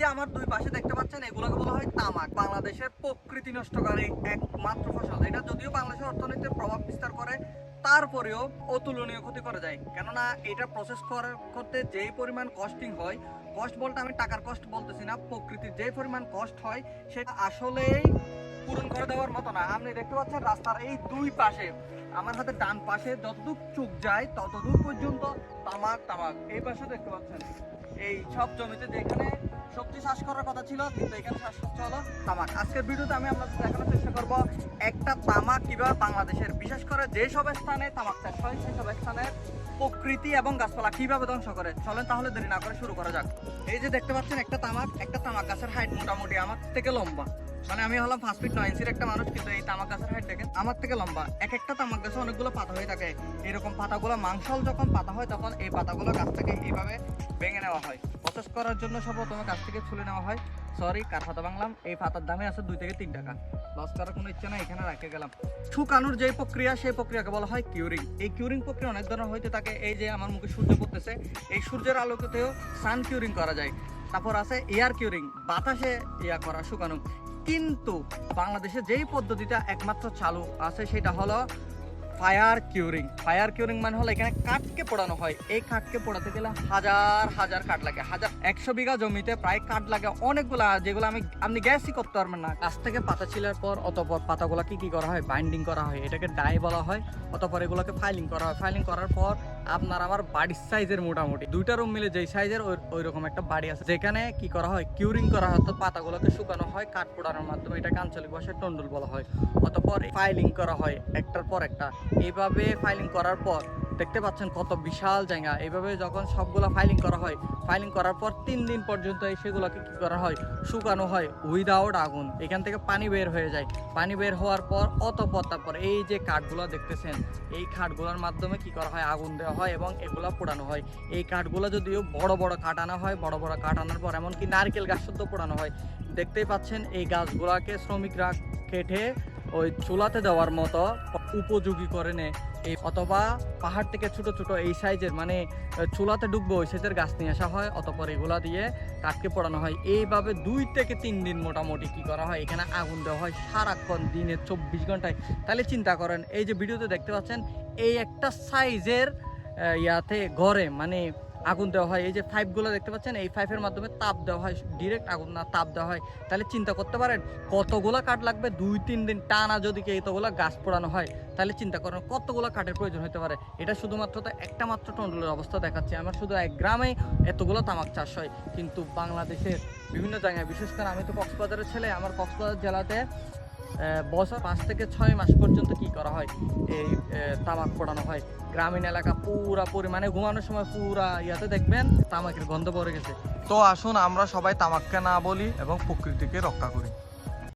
যে আমার দুই পাশে দেখতে পাচ্ছেন, এগুলোকে বলা হয় তামাক। বাংলাদেশের প্রকৃতি নষ্টকারী একমাত্র ফসল। এটা যদিও বাংলাদেশের অর্থনীতির প্রভাব বিস্তার করে, তারপরেও অতুলনীয় ক্ষতি করে যায়। কেননা, এটা প্রসেস করতে যেই পরিমাণ কস্টিং হয় কস্ট বলতে আমি টাকার কস্ট বলতেছি না, প্রকৃতির যে পরিমাণ কস্ট হয়, সেটা আসলেই পূরণ করে দেওয়ার মতো না। আপনি দেখতে পাচ্ছেন রাস্তার এই দুই পাশে, আমার হাতে ডান পাশে যতদূর চোখ যায়, ততদূর পর্যন্ত তামাক তামাক। এই পাশে দেখতে পাচ্ছেন, এই সব জমিতে যেখানে সবজি চাষ করার কথা ছিল, কিন্তু এখানে চাষ হচ্ছে হলো। তামাক। আজকের ভিডিওতে আমি আপনাদের দেখানোর চেষ্টা করব একটা তামাক কীভাবে বাংলাদেশের, বিশেষ করে যেসব স্থানে তামাক চাষ হয় সেই সব স্থানের প্রকৃতি এবং গাছপালা কীভাবে ধ্বংস করে, চলেন তাহলে দেরি না করে শুরু করা যাক। এই যে দেখতে পাচ্ছেন, একটা তামাক একটা তামাক গাছের হাইট মোটামুটি আমার থেকে লম্বা। মানে আমি হলাম ফার্স্ট ফিট নয় ইঞ্চির একটা মানুষ, কিন্তু এই তামাক গাছের হাইট দেখেন, আমার থেকে লম্বা। এক একটা তামাক গাছে অনেকগুলো পাতা হয়ে থাকে। এরকম পাতাগুলো মাংসল যখন পাতা হয়, তখন এই পাতাগুলো গাছ থেকে এইভাবে ভেঙে নেওয়া হয়। প্রসেস করার জন্য সর্বপ্রথমে গাছ থেকে ছুলে নেওয়া হয়। সরি কার পাতা বাংলাম এই পাতার দামে আছে দুই থেকে তিন টাকা। লস করার কোনো ইচ্ছা নাই, এখানে রাখে গেলাম। শুকানোর যে প্রক্রিয়া, সেই প্রক্রিয়াকে বলা হয় কিউরিং এই কিউরিং প্রক্রিয়া অনেক ধরনের হইতে থাকে। এই যে আমার মুখে সূর্য পড়তেছে, এই সূর্যের আলোকেতেও সান কিউরিং করা যায়। তারপর আছে এয়ার কিউরিং বাতাসে ইয়া করা, শুকানো। কিন্তু বাংলাদেশে যেই পদ্ধতিটা একমাত্র চালু আছে সেটা হলো ফায়ার কিউরিং ফায়ার কিউরিং মানে হলো এখানে কাঠকে পোড়ানো হয়। এই কাঠকে পোড়াতে গেলে হাজার হাজার কাঠ লাগে। হাজার, একশো বিঘা জমিতে প্রায় কাঠ লাগে অনেকগুলা। যেগুলো আমি, আপনি গ্যাসই করতে পারবেন না। গাছ থেকে পাতা ছিলার পর অতপর পাতাগুলো কি কি করা হয়? বাইন্ডিং করা হয়। এটাকে ডাই বলা হয়। অতপর এগুলোকে ফাইলিং করা হয়। ফাইলিং করার পর আপনার আমার বাড়ির সাইজের মোটামুটি। দুইটা রুম মিলে যেই সাইজের, ওই রকম একটা বাড়ি আছে। যেখানে কি করা হয় কিউরিং করা হয়, অর্থাৎ পাতাগুলোকে শুকানো হয়, কাঠ পোড়ানোর মাধ্যমে। এটাকে আঞ্চলিক ভাষায় টন্ডুল বলা হয়। অতপর ফাইলিং করা হয়, একটার পর একটা। এইভাবে ফাইলিং করার পর দেখতে পাচ্ছেন কত বিশাল জায়গা। এইভাবে যখন সবগুলো ফাইলিং করা হয় ফাইলিং করার পর তিন দিন পর্যন্ত এই সেগুলোকে কী করা হয়? শুকানো হয় উইদাউট আগুন। এখান থেকে পানি বের হয়ে যায়। পানি বের হওয়ার পর অতপর তারপর এই যে কাঠগুলো দেখতেছেন, এই কাঠগুলোর মাধ্যমে কি করা হয়? আগুন দেওয়া হয় এবং এগুলো পোড়ানো হয়। এই কাঠগুলো যদিও বড় বড় কাঠ আনা হয়, বড় বড় কাঠ আনার পর এমনকি নারকেল গাছ শুদ্ধ পোড়ানো হয়। দেখতেই পাচ্ছেন এই গাছগুলোকে শ্রমিকরা কেটে ওই চুলাতে দেওয়ার মতো উপযোগী করে নেয় এই অথবা পাহাড় থেকে ছোট ছোট এই সাইজের মানে চুলাতে ডুববে ওই সাইজের গাছ নিয়ে আসা হয়, অতপর এগুলা দিয়ে কাঠকে পড়ানো হয়। এইভাবে দুই থেকে তিন দিন মোটামুটি কি করা হয়? এখানে আগুন দেওয়া হয় সারাক্ষণ, দিনে চব্বিশ ঘন্টায়। তাহলে চিন্তা করেন, এই যে ভিডিওতে দেখতে পাচ্ছেন, এই একটা সাইজের ইয়াতে ঘরে মানে আগুন দেওয়া হয়। এই যে পাইপগুলো দেখতে পাচ্ছেন, এই পাইপের মাধ্যমে তাপ দেওয়া হয় ডিরেক্ট আগুন না, তাপ দেওয়া হয়। তাহলে চিন্তা করতে পারেন, কতগুলো কাঠ লাগবে? দুই, তিন দিন টানা যদি কি এতগুলো গাছ পোড়ানো হয়, তাহলে চিন্তা করেন কতগুলো কাঠের প্রয়োজন হতে পারে। এটা শুধুমাত্র তো একটা মাত্র টন্ডলের অবস্থা দেখাচ্ছে। আমার শুধু এক গ্রামে এতগুলো তামাক চাষ হয়। কিন্তু বাংলাদেশের বিভিন্ন জায়গায়, বিশেষ করে আমি তো কক্সবাজারের ছেলে, আমার কক্সবাজার জেলাতে বছর পাঁচ থেকে ছয় মাস পর্যন্ত কি করা হয়? এই তামাক পোড়ানো হয়। গ্রামীণ এলাকা পুরা পরিমাণে ঘুমানোর সময় পুরা ইয়াতে দেখবেন তামাকের গন্ধ পড়ে গেছে। তো আসুন আমরা সবাই তামাককে না বলি এবং প্রকৃতিকে রক্ষা করি।